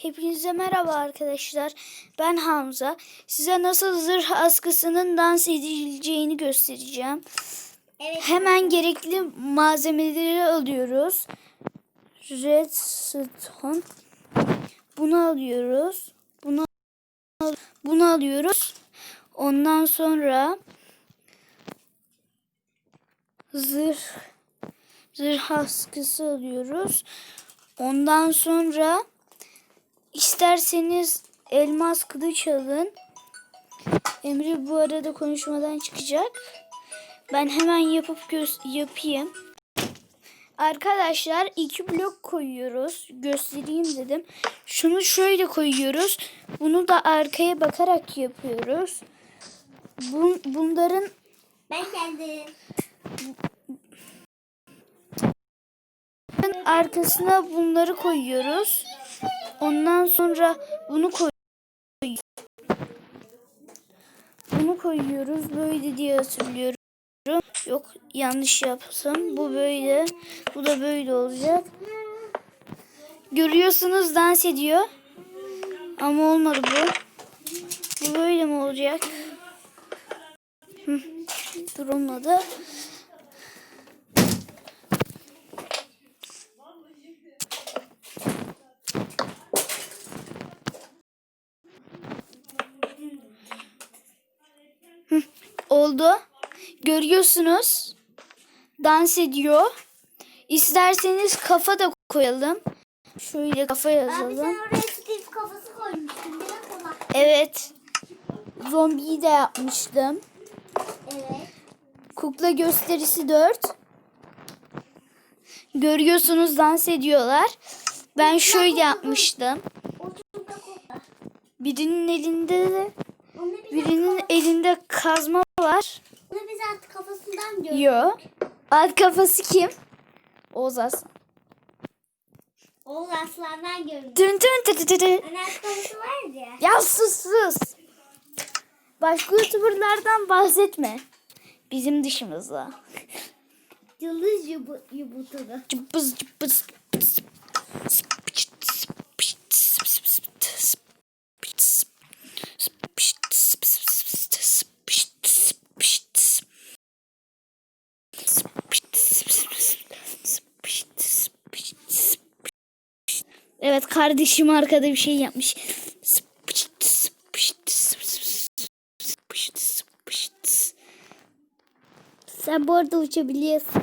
Hepinize merhaba arkadaşlar. Ben Hamza. Size nasıl zırh askısının dans edileceğini göstereceğim. Evet. Hemen gerekli malzemeleri alıyoruz. Redstone. Bunu alıyoruz. Bunu bunu alıyoruz. Ondan sonra zırh zırh askısı alıyoruz. Ondan sonra isterseniz elmas kılıç alın. Emre bu arada konuşmadan çıkacak. Ben hemen yapıp gö- yapayım. Arkadaşlar iki blok koyuyoruz. Göstereyim dedim. Şunu şöyle koyuyoruz. Bunu da arkaya bakarak yapıyoruz. Bun, bunların Ben geldim. arkasına bunları koyuyoruz. Ondan sonra bunu koy bunu koyuyoruz böyle diye hatırlıyorum. Yok yanlış yapsam. Bu böyle. Bu da böyle olacak. Görüyorsunuz dans ediyor. Ama olmadı bu. Bu böyle mi olacak? Dur olmadı. Oldu. Görüyorsunuz. Dans ediyor. İsterseniz kafa da koyalım. Şöyle kafa Abi yazalım. sen oraya Steve kafası koymuştun. Bir de kola. Evet. Zombiyi de yapmıştım. Evet. Kukla gösterisi 4. Görüyorsunuz dans ediyorlar. Ben şöyle yapmıştım. Birinin elinde de birinin elinde kazma var. onu biz artık kafasından gördük. Yo. Alt kafası kim? Oğuz Aslan. Oğuz aslandan gördük. Tün tü tü tü tü. Hani alt kafası var ya. Ya sus sus. Başka youtuberlardan bahsetme. Bizim dışımızda. Yıldız yubu, yubutunu. Cıbbız cıbbız. Evet kardeşim arkada bir şey yapmış. Sen bu arada uçabiliyorsun.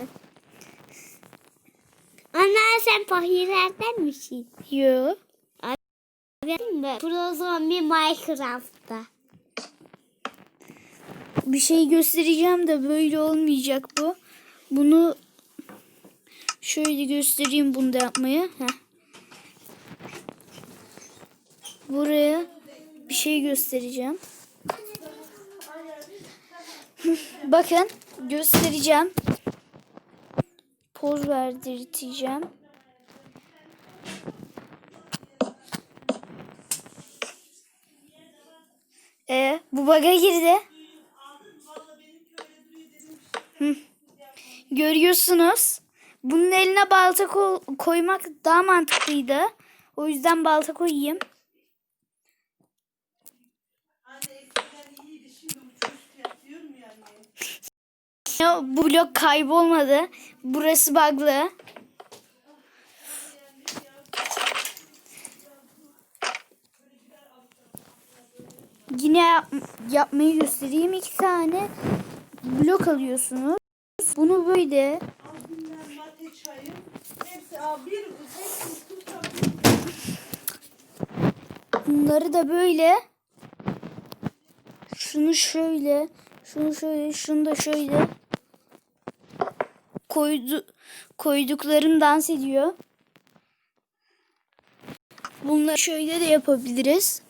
Anne sen pahirlerden misin? Yo. Değil mi? Pro Zombie Minecraft'ta. Bir şey göstereceğim de böyle olmayacak bu. Bunu şöyle göstereyim bunu da yapmayı. Heh. Buraya bir şey göstereceğim. Bakın göstereceğim. Poz verdirteceğim. E bu baga girdi. Hı. Görüyorsunuz. Bunun eline balta ko- koymak daha mantıklıydı. O yüzden balta koyayım. Ya, Bu blok kaybolmadı. Burası bug'lı. Yine yap- yapmayı göstereyim. İki tane blok alıyorsunuz. Bunu böyle bunları da böyle şunu şöyle şunu şöyle şunu da şöyle koydu koyduklarım dans ediyor. Bunları şöyle de yapabiliriz.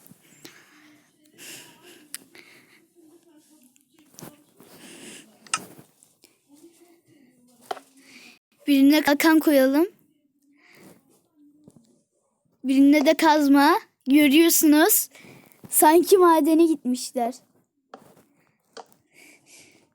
Birine kalkan koyalım. Birinde de kazma. Görüyorsunuz. Sanki madene gitmişler.